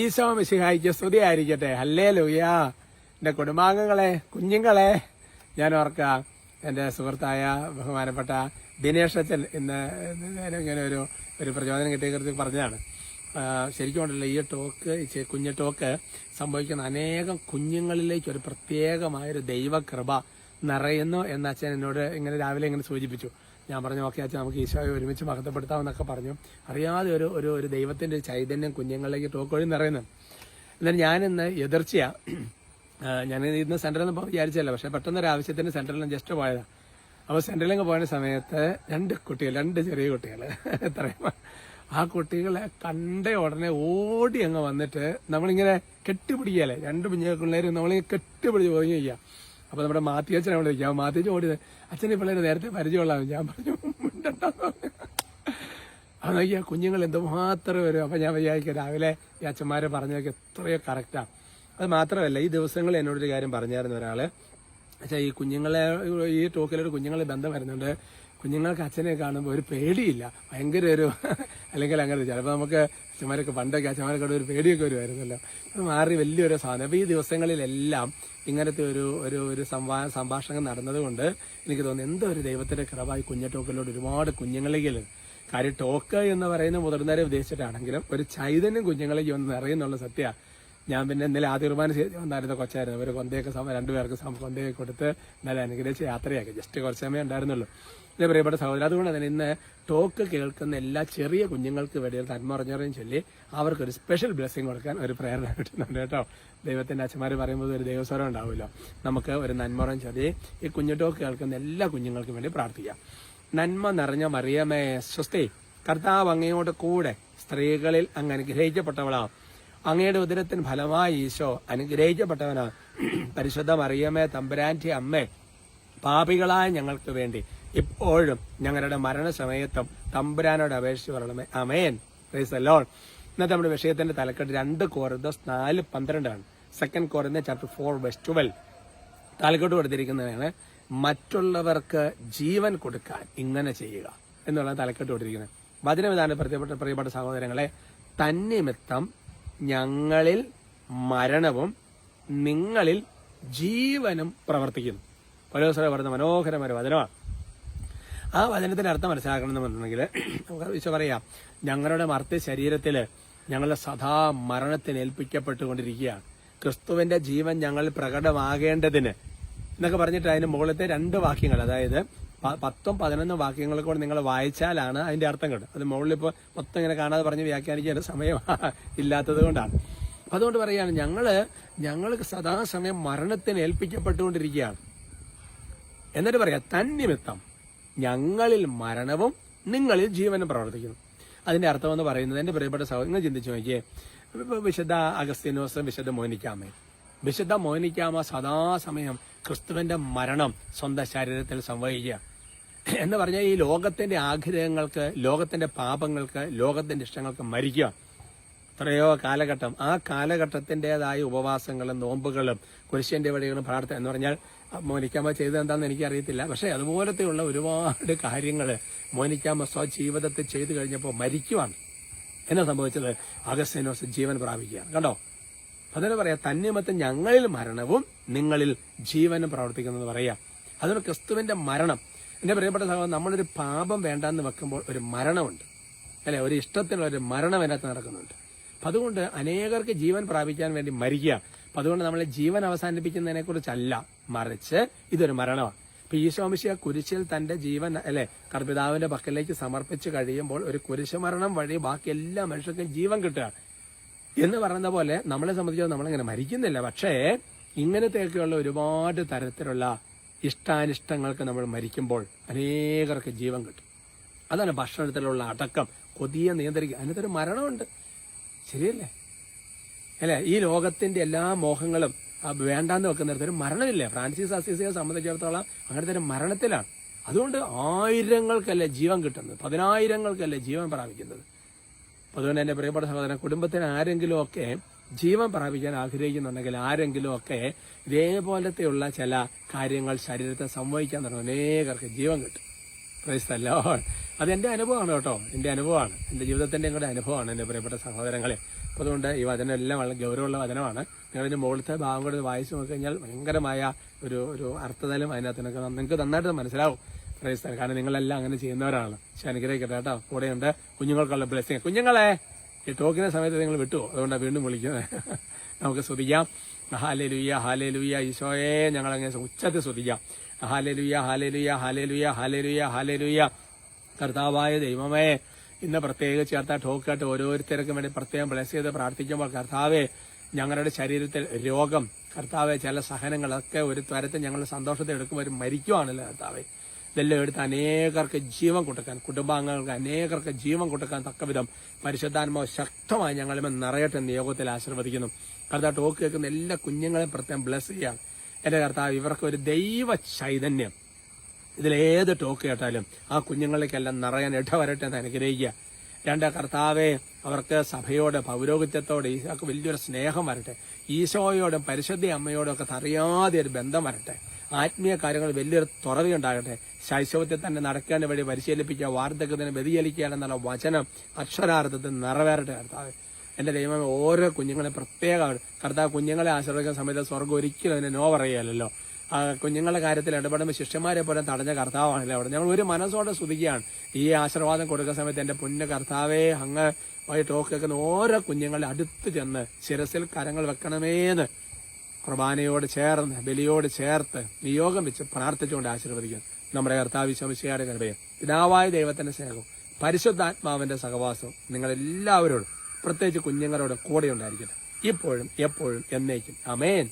ഈശോ മിശിഹായിക്ക് സ്തുതി ആയിരിക്കട്ടെ ഹല്ലേ ലൂയാ എന്റെ കുടുംബാംഗങ്ങളെ കുഞ്ഞുങ്ങളെ ഞാൻ ഓർക്കാം എന്റെ സുഹൃത്തായ ബഹുമാനപ്പെട്ട ദിനേഷ് അച്ഛൻ ഇന്ന് ഇങ്ങനെ ഒരു ഒരു പ്രചോദനം കിട്ടിയ കുറിച്ച് പറഞ്ഞതാണ്. ശരിക്കും ഉണ്ടല്ലോ ഈ ടോക്ക് കുഞ്ഞു ടോക്ക് സംഭവിക്കുന്ന അനേകം കുഞ്ഞുങ്ങളിലേക്ക് ഒരു പ്രത്യേകമായൊരു ദൈവകൃപ നിറയുന്നു എന്ന് അച്ഛൻ എന്നോട് ഇങ്ങനെ രാവിലെ ഇങ്ങനെ സൂചിപ്പിച്ചു. ഞാൻ പറഞ്ഞു ഓക്കെ അച്ഛൻ നമുക്ക് ഈശോയെ ഒരുമിച്ച് മഹത്വപ്പെടുത്താമെന്നൊക്കെ പറഞ്ഞു. അറിയാതെ ഒരു ഒരു ഒരു ദൈവത്തിന്റെ ഒരു ചൈതന്യം കുഞ്ഞുങ്ങളിലേക്ക് എന്ന് നിറയുന്നു. എന്നാൽ ഞാനിന്ന് എതിർച്ചയാ. ഞാൻ ഇന്ന് സെൻട്രലിൽ നിന്ന് വിചാരിച്ചല്ല പക്ഷെ പെട്ടെന്ന് ഒരു ആവശ്യത്തിന് സെൻട്രലിൽ ജസ്റ്റ് പോയതാ. അപ്പോൾ സെൻട്രലിൽ പോയ സമയത്ത് രണ്ട് കുട്ടികൾ രണ്ട് ചെറിയ കുട്ടികൾ എത്രയും ആ കുട്ടികളെ കണ്ട ഉടനെ ഓടി അങ്ങ് വന്നിട്ട് നമ്മളിങ്ങനെ കെട്ടിപ്പിടിക്കുകയല്ലേ? രണ്ട് കുഞ്ഞുങ്ങൾക്കുള്ളേരും നമ്മളിങ്ങനെ കെട്ടിപ്പിടിച്ച് പോയി ചെയ്യാം. അപ്പൊ നമ്മുടെ മാത്തിയച്ഛനെ അവിടെ വിളിക്കാം മാത്തിയച്ഛൻ ഓടി അച്ഛനെ പിള്ളേര് നേരത്തെ പരിചയമുള്ള ഞാൻ പറഞ്ഞു അപ്പൊ നോക്കിയാ കുഞ്ഞുങ്ങൾ എന്തുമാത്രം വരും. അപ്പൊ ഞാൻ വിചാരിക്കും രാവിലെ ഈ അച്ഛന്മാരെ പറഞ്ഞതൊക്കെ എത്രയോ കറക്റ്റാ അത് മാത്രമല്ല ഈ ദിവസങ്ങളിൽ എന്നോടൊരു കാര്യം പറഞ്ഞായിരുന്നു ഒരാൾ. പക്ഷേ ഈ കുഞ്ഞുങ്ങളെ ഈ ടോക്കിലൊരു കുഞ്ഞുങ്ങളെ ബന്ധം വരുന്നുണ്ട്. കുഞ്ഞുങ്ങൾക്ക് അച്ഛനെ കാണുമ്പോൾ ഒരു പേടിയില്ല. ഭയങ്കര ഒരു അല്ലെങ്കിൽ അങ്ങനെ ചിലപ്പോൾ നമുക്ക് അച്ഛന്മാരൊക്കെ പണ്ടൊക്കെ അച്ഛന്മാരൊക്കെ ഒരു പേടിയൊക്കെ വരുമായിരുന്നല്ലോ. അത് മാറി വലിയൊരു സാധനം. അപ്പോൾ ഈ ദിവസങ്ങളിലെല്ലാം ഇങ്ങനത്തെ ഒരു ഒരു ഒരു സംവാ സംഭാഷണം നടന്നതുകൊണ്ട് എനിക്ക് തോന്നുന്നു എന്തോ ഒരു ഈ കുഞ്ഞ ടോക്കിലോട്ട് ഒരുപാട് കുഞ്ഞുങ്ങളിലേക്ക് കാര്യം ടോക്ക് എന്ന് പറയുന്ന മുതിർന്നവരെ ഉദ്ദേശിച്ചിട്ടാണെങ്കിലും ഒരു ചൈതന്യം കുഞ്ഞുങ്ങളേക്ക് ഒന്ന് നിറയുന്നുള്ള സത്യ. ഞാൻ പിന്നെ ഇന്നലെ ആദ്യ കുർബാന ചെയ്ത് വന്നായിരുന്നു കൊച്ചായിരുന്നു. ഒരു കൊന്തയൊക്കെ രണ്ടുപേർക്ക് കൊന്തയൊക്കെ കൊടുത്ത് ഇന്നലെ അനുഗ്രഹിച്ച് യാത്രയാക്കി. ജസ്റ്റ് കുറച്ച് സമയം ഉണ്ടായിരുന്നുള്ളൂ. എന്റെ പ്രിയപ്പെട്ട സഹോദരൻ അതുകൊണ്ട് തന്നെ ഇന്ന് ടോക്ക് കേൾക്കുന്ന എല്ലാ ചെറിയ കുഞ്ഞുങ്ങൾക്ക് വേണ്ടി തന്മറിഞ്ഞറിയും ചൊല്ലി അവർക്കൊരു സ്പെഷ്യൽ ബ്ലെസ്സിങ് കൊടുക്കാൻ ഒരു പ്രേരണ കിട്ടുന്നുണ്ട് കേട്ടോ. ദൈവത്തിന്റെ അച്ഛന്മാർ പറയുമ്പോൾ ഒരു ദൈവസ്വരം ഉണ്ടാവില്ല നമുക്ക് ഒരു നന്മറം ചൊല്ലി ഈ കുഞ്ഞു ടോക്ക് കേൾക്കുന്ന എല്ലാ കുഞ്ഞുങ്ങൾക്കും വേണ്ടി പ്രാർത്ഥിക്കാം. നന്മ നിറഞ്ഞ മറിയമേ സ്വസ്തി കർത്താവ് അങ്ങയോട് കൂടെ സ്ത്രീകളിൽ അങ്ങ് അനുഗ്രഹിക്കപ്പെട്ടവളാ. അങ്ങയുടെ ഉദരത്തിന് ഫലമായി ഈശോ അനുഗ്രഹിക്കപ്പെട്ടവനാ. പരിശുദ്ധ മറിയമേ തമ്പുരാന്റി അമ്മേ പാപികളായ ഞങ്ങൾക്ക് വേണ്ടി ഇപ്പോഴും ഞങ്ങളുടെ മരണസമയത്തും തമ്പുരാനോട് അപേക്ഷിച്ച് പറയണമേ അമേൻ പ്രൈസ് ലോൺ ഇന്നത്തെ നമ്മുടെ വിഷയത്തിന്റെ തലക്കെട്ട് രണ്ട് കോറിന്തോസ് നാല് പന്ത്രണ്ടാണ്. സെക്കൻഡ് കോറിന്ത ചാപ്റ്റർ ഫോർ വെസ്റ്റ് ട്വൽവ് തലക്കെട്ട് കൊടുത്തിരിക്കുന്നതാണ് മറ്റുള്ളവർക്ക് ജീവൻ കൊടുക്കാൻ ഇങ്ങനെ ചെയ്യുക എന്നുള്ള തലക്കെട്ട് കൊടുത്തിരിക്കുന്നത്. വചനവിധാന പ്രിയപ്പെട്ട പ്രിയപ്പെട്ട സഹോദരങ്ങളെ തന്നിമിത്തം ഞങ്ങളിൽ മരണവും നിങ്ങളിൽ ജീവനും പ്രവർത്തിക്കുന്നു. പലോസര പറയുന്ന മനോഹരമായ വചനമാണ്. ആ വചനത്തിന്റെ അർത്ഥം മനസ്സിലാക്കണം നമുക്ക് വിശ്വ പറയാം. ഞങ്ങളുടെ മർത്ത ശരീരത്തിൽ ഞങ്ങളുടെ സദാ മരണത്തിന് ഏൽപ്പിക്കപ്പെട്ടുകൊണ്ടിരിക്കുകയാണ്. ക്രിസ്തുവിന്റെ ജീവൻ ഞങ്ങൾ പ്രകടമാകേണ്ടതിന് എന്നൊക്കെ പറഞ്ഞിട്ട് അതിന് മുകളിലത്തെ രണ്ട് വാക്യങ്ങൾ അതായത് പത്തും പതിനൊന്നും വാക്യങ്ങൾ കൂടെ നിങ്ങൾ വായിച്ചാലാണ് അതിന്റെ അർത്ഥം കിട്ടും അത് മുകളിൽ ഇപ്പോൾ മൊത്തം ഇങ്ങനെ കാണാതെ പറഞ്ഞ് വ്യാഖ്യാനിക്കാൻ സമയം ഇല്ലാത്തത് കൊണ്ടാണ്. അതുകൊണ്ട് പറയുകയാണ് ഞങ്ങൾ ഞങ്ങൾക്ക് സദാസമയം മരണത്തിന് ഏൽപ്പിക്കപ്പെട്ടുകൊണ്ടിരിക്കുകയാണ്. എന്നിട്ട് പറയാ തന്നിമിത്തം ഞങ്ങളിൽ മരണവും നിങ്ങളിൽ ജീവനും പ്രവർത്തിക്കുന്നു. അതിന്റെ അർത്ഥം എന്ന് പറയുന്നത് എന്റെ പ്രിയപ്പെട്ട സഹോദരങ്ങൾ ചിന്തിച്ചു നോക്കിയേ. വിശുദ്ധ അഗസ്തീനോസ് വിശുദ്ധ മോനിക്കാമേ. വിശുദ്ധ മോനിക്കാമ സദാസമയം ക്രിസ്തുവിന്റെ മരണം സ്വന്തം ശരീരത്തിൽ സംവഹിക്കുക എന്ന് പറഞ്ഞാൽ ഈ ലോകത്തിന്റെ ആഗ്രഹങ്ങൾക്ക് ലോകത്തിന്റെ പാപങ്ങൾക്ക് ലോകത്തിന്റെ ഇഷ്ടങ്ങൾക്ക് മരിക്കുക. എത്രയോ കാലഘട്ടം. ആ കാലഘട്ടത്തിന്റെതായ ഉപവാസങ്ങളും നോമ്പുകളും കുരിശന്റെ വഴികളും പ്രാർത്ഥന എന്ന് പറഞ്ഞാൽ മോനിക്കാമ്മ ചെയ്തത് എന്താണെന്ന് എനിക്കറിയത്തില്ല. പക്ഷേ അതുപോലത്തെയുള്ള ഒരുപാട് കാര്യങ്ങൾ മോനിക്കാമ്മ സ്വജീവിതത്തിൽ ചെയ്തു കഴിഞ്ഞപ്പോൾ മരിക്കുവാണ്. എന്നാ സംഭവിച്ചത്? അഗസ്തീനോസ് ജീവൻ പ്രാപിക്കുകയാണ്. കണ്ടോ? അതിന് പറയാ തന്നിമത്ത് ഞങ്ങളിൽ മരണവും നിങ്ങളിൽ ജീവനും പ്രവർത്തിക്കുന്നത് പറയാം. അതുകൊണ്ട് ക്രിസ്തുവിന്റെ മരണം. എന്റെ പ്രിയപ്പെട്ട സഹോദരൻ നമ്മളൊരു പാപം വേണ്ടാന്ന് വെക്കുമ്പോൾ ഒരു മരണമുണ്ട്. അല്ലെ? ഒരു ഇഷ്ടത്തിനുള്ള ഒരു മരണം അതിനകത്ത് നടക്കുന്നുണ്ട്. അപ്പൊ അതുകൊണ്ട് അനേകർക്ക് ജീവൻ പ്രാപിക്കാൻ വേണ്ടി മരിക്കുക. അപ്പൊ അതുകൊണ്ട് നമ്മളെ ജീവൻ അവസാനിപ്പിക്കുന്നതിനെ കുറിച്ചല്ല മറിച്ച് ഇതൊരു മരണമാണ്. അപ്പം ഈശോമിശിയ കുരിശിൽ തന്റെ ജീവൻ അല്ലെ കർപ്പിതാവിന്റെ പക്കലേക്ക് സമർപ്പിച്ച് കഴിയുമ്പോൾ ഒരു കുരിശ് മരണം വഴി ബാക്കി എല്ലാ മനുഷ്യർക്കും ജീവൻ കിട്ടുക എന്ന് പറയുന്ന പോലെ നമ്മളെ സംബന്ധിച്ചോളം നമ്മളിങ്ങനെ മരിക്കുന്നില്ല. പക്ഷേ ഇങ്ങനത്തെയൊക്കെയുള്ള ഒരുപാട് തരത്തിലുള്ള ഇഷ്ടാനിഷ്ടങ്ങൾക്ക് നമ്മൾ മരിക്കുമ്പോൾ അനേകർക്ക് ജീവൻ കിട്ടും. അതാണ് ഭക്ഷണത്തിലുള്ള അടക്കം. കൊതിയെ നിയന്ത്രിക്കുക. അതിനകത്തൊരു മരണമുണ്ട്. ശരിയല്ലേ? അല്ലേ? ഈ ലോകത്തിന്റെ എല്ലാ മോഹങ്ങളും വേണ്ടാന്ന് വെക്കുന്നിടത്ത് ഒരു മരണമില്ലേ? ഫ്രാൻസിസ് അസീസിയെ സംബന്ധിച്ചിടത്തോളം അങ്ങനത്തെ ഒരു മരണത്തിലാണ്. അതുകൊണ്ട് ആയിരങ്ങൾക്കല്ലേ ജീവൻ കിട്ടുന്നത്? പതിനായിരങ്ങൾക്കല്ലേ ജീവൻ പ്രാപിക്കുന്നത്? അതുകൊണ്ട് എന്റെ പ്രിയപ്പെട്ട സഹോദരൻ കുടുംബത്തിന് ആരെങ്കിലും ഒക്കെ ജീവൻ പ്രാപിക്കാൻ ആഗ്രഹിക്കുന്നുണ്ടെങ്കിൽ ആരെങ്കിലും ഒക്കെ ഇതേപോലത്തെയുള്ള ചില കാര്യങ്ങൾ ശരീരത്തെ സംവഹിക്കാൻ തുടങ്ങും. അനേകർക്ക് ജീവൻ കിട്ടും. പ്രൈസ്തല്ലോ അത് എന്റെ അനുഭവമാണ് കേട്ടോ. എന്റെ അനുഭവമാണ്. എന്റെ ജീവിതത്തിന്റെ കൂടെ അനുഭവമാണ് എന്റെ പ്രിയപ്പെട്ട സഹോദരങ്ങളെ. അതുകൊണ്ട് ഈ വചനം എല്ലാം വളരെ ഗൗരവമുള്ള വചനമാണ്. നിങ്ങളിതിന്റെ മുകളിലത്തെ ഭാഗം കൂടെ വായിച്ചു നോക്കി കഴിഞ്ഞാൽ ഭയങ്കരമായ ഒരു ഒരു അർത്ഥതലം അതിനകത്ത് നിങ്ങൾക്ക് നന്നായിട്ട് മനസ്സിലാവും. പ്രൈസ് തരാം. കാരണം നിങ്ങളെല്ലാം അങ്ങനെ ചെയ്യുന്നവരാണ്. പക്ഷെ അനുഗ്രഹിക്കട്ടെ കേട്ടോ. കൂടെയുണ്ട് കുഞ്ഞുങ്ങൾക്കുള്ള ബ്ലെസ്സിങ് കുഞ്ഞുങ്ങളെ ഈ ടോക്കിന്റെ സമയത്ത് നിങ്ങൾ വിട്ടുവോ? അതുകൊണ്ടാണ് വീണ്ടും വിളിക്കുന്നത്. നമുക്ക് സ്തുതിക്കാം ഹാലേ ലുയ്യ ഹാലേ ലുയ്യ ഈശോയെ ഞങ്ങൾ അങ്ങനെ ഉച്ചത്തിൽ സ്തുതിക്കാം ഹാലേ ലുയ്യ ഹാലേ ലുയ്യ ഹാലേ ലുയ്യ ഹാലേ ലുയ്യ ഹാലേ ലുയ്യ കർത്താവായ ദൈവമേ ഇന്ന് പ്രത്യേകിച്ച് ചേർത്ത ടോക്കായിട്ട് ഓരോരുത്തർക്കും വേണ്ടി പ്രത്യേകം ബ്ലസ് ചെയ്ത് പ്രാർത്ഥിക്കുമ്പോൾ കർത്താവെ ഞങ്ങളുടെ ശരീരത്തിൽ രോഗം കർത്താവെ ചില സഹനങ്ങളൊക്കെ ഒരു തരത്തിൽ ഞങ്ങളുടെ സന്തോഷത്തെ എടുക്കുമ്പോൾ മരിക്കുവാണല്ലോ കർത്താവെ. ഇതെല്ലാം എടുത്ത് അനേകർക്ക് ജീവൻ കൊടുക്കാൻ കുടുംബാംഗങ്ങൾക്ക് അനേകർക്ക് ജീവൻ കൊടുക്കാൻ തക്കവിധം പരിശുദ്ധാത്മാവ് ശക്തമായി ഞങ്ങളുമേ നിറയട്ടെ എന്ന് യോഗത്തിൽ ആശീർവദിക്കുന്നു. കർത്താവ് ടോക്ക് കേൾക്കുന്ന എല്ലാ കുഞ്ഞുങ്ങളെയും പ്രത്യേകം ബ്ലസ് ചെയ്യാം. എന്റെ കർത്താവ് ഇവർക്ക് ഒരു ദൈവ ചൈതന്യം. ഇതിലേത് ടോക്ക് കേട്ടാലും ആ കുഞ്ഞുങ്ങളിലേക്കെല്ലാം നിറയാൻ ഇടവരട്ടെ എന്ന് അനുഗ്രഹിക്കുക. രണ്ട് കർത്താവെ അവർക്ക് സഭയോട് പൗരോഹിത്യത്തോട് ഈശോക്ക് വലിയൊരു സ്നേഹം വരട്ടെ. ഈശോയോടും പരിശുദ്ധി അമ്മയോടും ഒക്കെ അറിയാതെ ഒരു ബന്ധം വരട്ടെ. ആത്മീയ കാര്യങ്ങൾ വലിയൊരു തുറവിയുണ്ടാകട്ടെ. ശൈശവത്തിൽ തന്നെ നടക്കേണ്ട വഴി പരിശീലിപ്പിക്കുക വാർദ്ധക്യത്തിന് വ്യതിചലിക്കുക എന്നുള്ള വചനം അക്ഷരാർത്ഥത്തിൽ നിറവേറട്ടെ കർത്താവ്. എന്റെ ദൈവം ഓരോ കുഞ്ഞുങ്ങളെ പ്രത്യേക കർത്താവ് കുഞ്ഞുങ്ങളെ ആശ്രയിക്കുന്ന സമയത്ത് സ്വർഗം ഒരിക്കലും അതിനെ നോ പറയുകയല്ലോ കുഞ്ഞുങ്ങളുടെ കാര്യത്തിൽ ഇടപെടുമ്പോൾ ശിഷ്യന്മാരെ പോലെ തടഞ്ഞ കർത്താവാണല്ലോ അവിടെ. ഞങ്ങൾ ഒരു മനസ്സോടെ സ്തുതിക്കുകയാണ്. ഈ ആശീർവാദം കൊടുക്കുന്ന സമയത്ത് എന്റെ പുണ്യ കർത്താവേ അങ്ങ് ടോക്ക് കേൾക്കുന്ന ഓരോ കുഞ്ഞുങ്ങളെ അടുത്ത് ചെന്ന് ശിരസിൽ കരങ്ങൾ വെക്കണമേന്ന് കുർബാനയോട് ചേർന്ന് ബലിയോട് ചേർത്ത് നിയോഗം വെച്ച് പ്രാർത്ഥിച്ചുകൊണ്ട് ആശീർവദിക്കുന്നു. നമ്മുടെ കർത്താവ് ശമിശയുടെ കൃപയും. പിതാവായ ദൈവത്തിന്റെ സ്നേഹവും പരിശുദ്ധാത്മാവിന്റെ സഹവാസവും നിങ്ങളെല്ലാവരോടും പ്രത്യേകിച്ച് കുഞ്ഞുങ്ങളോടും കൂടെ ഉണ്ടായിരിക്കട്ടെ ഇപ്പോഴും എപ്പോഴും എന്നേക്കും. അമേൻ